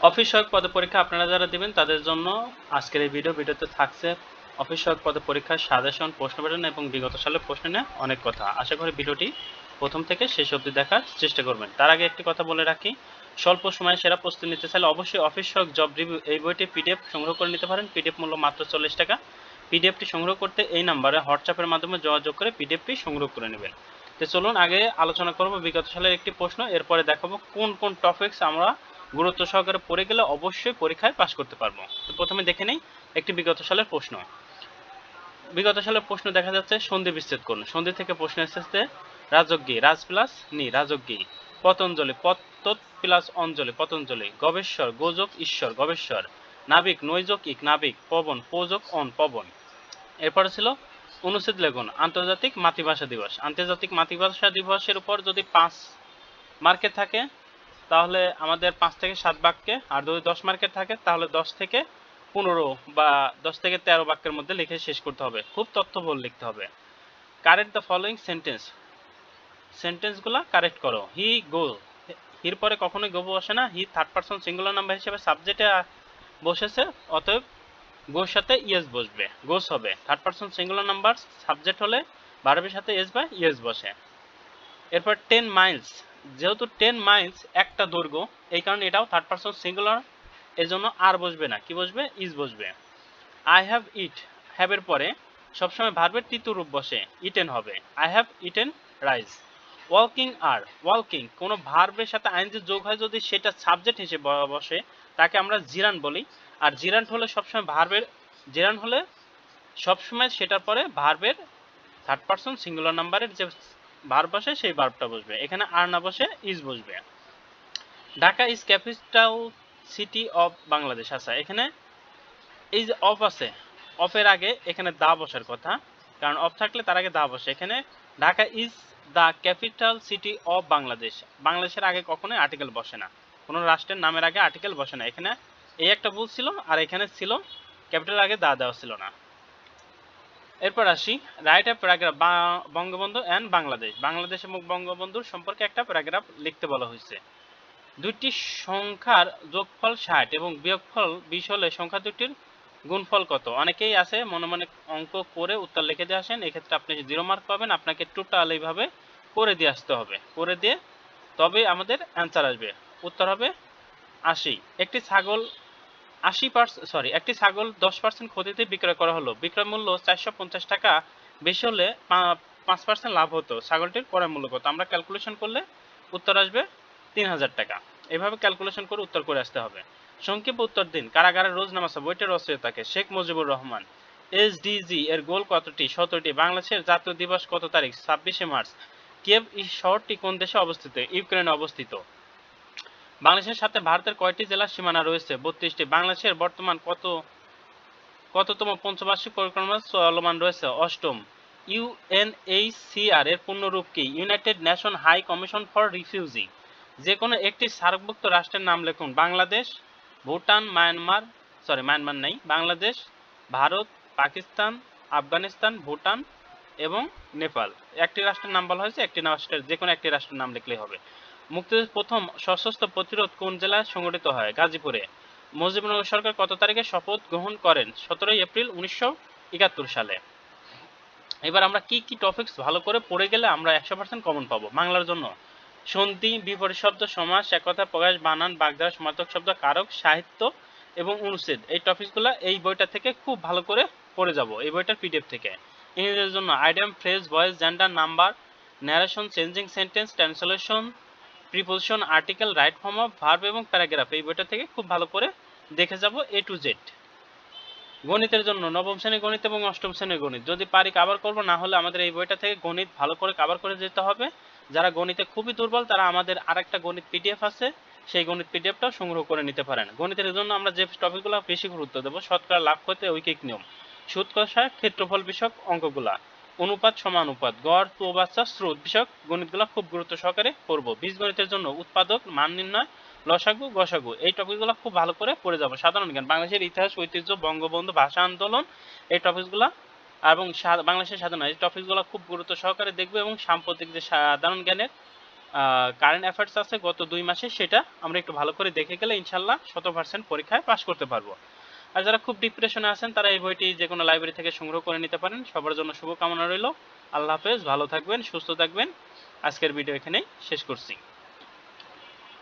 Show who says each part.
Speaker 1: Office সহায়ক পদে পরীক্ষা আপনারা যারা দিবেন, তাদের জন্য আজকের এই ভিডিও, ভিডিওতে থাকছে অফিস সহায়ক পদে পরীক্ষার সাজেশন, প্রশ্ন প্যাটার্ন এবং বিগত সালের প্রশ্ন নিয়ে অনেক কথা। আশা করি ভিডিওটি প্রথম থেকে শেষ অবধি দেখার চেষ্টা করবেন। তার আগে একটি কথা বলে রাখি, স্বল্প সময়ে সেরা প্রস্তুতি নিতে চাইলে অবশ্যই অফিস সহায়ক জব রিভিউ এই বইটি পিডিএফ সংগ্রহ করে নিতে পারেন। পিডিএফ মূল্য মাত্র চল্লিশ টাকা। পিডিএফটি সংগ্রহ করতে এই নাম্বারে হোয়াটসঅ্যাপের মাধ্যমে যোগাযোগ করে পিডিএফটি সংগ্রহ করে নেবেন। তো চলুন আগে আলোচনা করব বিগত সালের একটি প্রশ্ন, এরপরে দেখাবো কোন কোন টপিকস আমরা গুরুত্ব সহকারে পড়ে গেলে অবশ্যই পরীক্ষায় পাশ করতে পারব। তো প্রথমে দেখে নেই একটি বিগত সালের প্রশ্ন। বিগত সালের প্রশ্ন দেখা যাচ্ছে সন্ধি বিচ্ছেদ করুন সন্ধি থেকে প্রশ্ন এসেছে রাজজ্ঞী, রাজ প্লাস নি, রাজজ্ঞী। পতঞ্জলি পতত প্লাস অঞ্জলি, পতঞ্জলি। গবেশ্বর, গোজক, ঈশ্বর, গবেশ্বর। নাবিক, নৈজক, ইক, নাবিক। পবন, পোজক, অন, পবন। এরপরে ছিল অনুচ্ছেদ লেখন, আন্তর্জাতিক মাতৃভাষা দিবস। আন্তর্জাতিক মাতৃভাষা দিবসের উপর যদি পাঁচ মার্কের থাকে তাহলে আমাদের পাঁচ থেকে সাত বাক্যে, আর যদি দশ মার্কের থাকে, তাহলে দশ থেকে পনেরো বা দশ থেকে তেরো বাক্যের মধ্যে লিখে শেষ করতে হবে। খুব তথ্যবহুল লিখতে হবে। কারেক্ট দ্য ফলোয়িং সেন্টেন্স সেন্টেন্সগুলো কারেক্ট করো। হি গো হির পরে কখনোই গো বসে না। He third person singular number হিসেবে সাবজেক্টে বসেছে, অতএব গোর সাথে ইয়েস বসবে। গোস হবে। Third person singular number subject হলে ভার্বের সাথে এস বা ইয়েস বসে। এরপর টেন মাইলস যেহেতু টেন মাইলস একটা দৈর্ঘ্য, এই কারণে এটাও থার্ড পার্সন সিঙ্গুলার এর জন্য আর বসবে না। কি বসবে? ইজ বসবে। আই হ্যাভ ইট হ্যাভের পরে সবসময় ভার্বের তৃতীয় রূপ বসে ইটেন হবে। I have eaten rice working R working কোনো ভার্বের সাথে আইনজি যোগ হয় যদি সেটা সাবজেক্ট হিসেবে বসে, তাকে আমরা জিরান বলি। আর জিরান্ট হলে সবসময় ভার্বের জিরান হলে সবসময় সেটার পরে ভার্বের থার্ড পার্সন সিঙ্গুলার নাম্বারের যে ভার্ব বসে, সেই ভার্বটা বসবে। এখানে আর না বসে ইজ বসবে। Dhaka is capital city of Bangladesh আচ্ছা এখানে যে অফ আছে। অফের আগে এখানে দা বসার কথা, কারণ অফ থাকলে তার আগে দা বসে। এখানে Dhaka is the capital city of Bangladesh বাংলাদেশের আগে কখনোই আর্টিকেল বসে না। কোনো রাষ্ট্রের নামের আগে আর্টিকেল বসে না। এখানে এই একটা ভুল ছিল, আর এখানে ছিল ক্যাপিটাল আগে দা দেওয়া ছিল না। এরপর আসি write a paragraph Bangabandhu and Bangladesh. Bangladesh এবং বঙ্গবন্ধুর সম্পর্কে একটা প্যারাগ্রাফ লিখতে বলা হয়েছে। দুইটি সংখ্যার যোগফল ষাট এবং বিয়োগফল বিশ হলে সংখ্যা দুটির গুণফল কত? অনেকেই আছে, মনে মনে অঙ্ক করে উত্তর লিখে দিয়ে আসেন। এক্ষেত্রে আপনি জিরো মার্ক পাবেন, আপনাকে টোটাল এইভাবে করে দিয়ে আসতে হবে। করে দিয়ে তবে আমাদের অ্যান্সার আসবে। উত্তর হবে আশি। একটি ছাগল আশি পার্সেন্ট সরি একটি ছাগল দশ পার্সেন্ট ক্ষতিতে বিক্রয় করা হলো। বিক্রয় মূল্য চারশো পঞ্চাশ টাকা। বেশি হলে পাঁচ পার্সেন্ট লাভ হতো। ছাগলটির ক্রয় মূল্য কত? আমরা ক্যালকুলেশন করলে উত্তর আসবে তিন হাজার টাকা। এভাবে ক্যালকুলেশন করে উত্তর করে আসতে হবে। সংক্ষেপে উত্তর দিন। কারাগারের রোজ নামাজ বইটির রচয়িতাকে শেখ মুজিবুর রহমান এসডিজি এর গোল কতটি? সতেরোটি। বাংলাদেশের জাতীয় দিবস কত তারিখ? ছাব্বিশে মার্চ। কিয়েভ শহরটি কোন দেশে অবস্থিত? ইউক্রেনে অবস্থিত। বাংলাদেশের সাথে ভারতের কয়টি জেলার সীমানা রয়েছে? বত্রিশটি। বাংলাদেশের বর্তমান কত, কততম পঞ্চবার্ষিক পরিক্রমা চলমান রয়েছে? অষ্টম। ইউএনএইচসিআর এর পূর্ণরূপ কি? United Nation High Commission for Refugee. যে কোনো একটি সার্কভুক্ত রাষ্ট্রের নাম লিখুন। বাংলাদেশ, ভুটান, মায়ানমার সরি মায়ানমার নেই। বাংলাদেশ, ভারত, পাকিস্তান, আফগানিস্তান, ভুটান এবং নেপাল। একটি রাষ্ট্রের নাম বলা হয়েছে, একটি রাষ্ট্রের যে কোনো একটি রাষ্ট্রের নাম লিখলেই হবে। মুক্তিযুদ্ধের প্রথম সশস্ত্র প্রতিরোধ কোন জেলায় সংগঠিত হয়? গাজীপুরে। মুজিবনগর সরকার কত তারিখে শপথ গ্রহণ করেন? সতেরোই এপ্রিল উনিশশো একাত্তর সালে। এবার আমরা কি কি টপিকস ভালো করে পড়ে গেলে আমরা একশো পার্সেন্ট কমন পাবো? বাংলার জন্য। সন্ধি, বিপরীত শব্দ সমাস একথা, প্রকাশ, বানান, বাগধারা, সমার্থক শব্দ, কারক, সাহিত্য এবং অনুচ্ছেদ। এই টপিকসগুলো এই বইটা থেকে খুব ভালো করে পড়ে যাব, এই বইটার পিডিএফ থেকে। ইংরেজির জন্য idiom phrase voice gender number narration changing sentence translation preposition article right form of verb এবং প্যারাগ্রাফ এই বইটা থেকে খুব ভালো করে দেখে যাব এ টু জেড গণিতের জন্য নবম শ্রেণির গণিত এবং অষ্টম শ্রেণির গণিত। যদি পারি কাভার করব, না হলে আমাদের এই বইটা থেকে গণিত ভালো করে কাভার করে যেতে হবে। যারা গণিতে খুবই দুর্বল, তারা আমাদের আরেকটা গণিত পিডিএফ আছে, সেই গণিত পিডিএফটাও সংগ্রহ করে নিতে পারেন। গণিতের জন্য আমরা যে টপিকগুলো বেশি গুরুত্ব দেবো, শতকরা লাভ করতে ঐকিক নিয়ম। সুদ কষা ক্ষেত্রফল বিষয়ক অঙ্কগুলা। অনুপাত সমানুপাত গড় প্রবাচ্চা স্রোত বিষয়ক গণিতগুলো খুব গুরুত্ব সহকারে পড়ব। বীজগণিতের জন্য উৎপাদক, মান নির্ণয়, লসাগু, গসাগু, এই টপিকগুলো খুব ভালো করে পড়ে যাব। সাধারণ জ্ঞান, বাংলাদেশের ইতিহাস, ঐতিহ্য, বঙ্গবন্ধু, ভাষা আন্দোলন, এই টপিকগুলো, এবং বাংলাদেশের সাধারণ এই টপিকগুলো খুব গুরুত্ব সহকারে দেখব এবং সাম্প্রতিক যে সাধারণ জ্ঞানের কারেন্ট অ্যাফেয়ার্স আছে গত দুই মাসে, সেটা আমরা একটু ভালো করে দেখে গেলে ইনশাল্লাহ শত পার্সেন্ট পরীক্ষায় পাশ করতে পারব। আর যারা খুব ডিপ্রেশনে আছেন, তারা এই বইটি যে কোনো লাইব্রেরি থেকে সংগ্রহ করে নিতে পারেন। সবার জন্য শুভকামনা রইল। আল্লাহ হাফেজ, ভালো থাকবেন, সুস্থ থাকবেন। আজকের ভিডিও এখানেই শেষ করছি।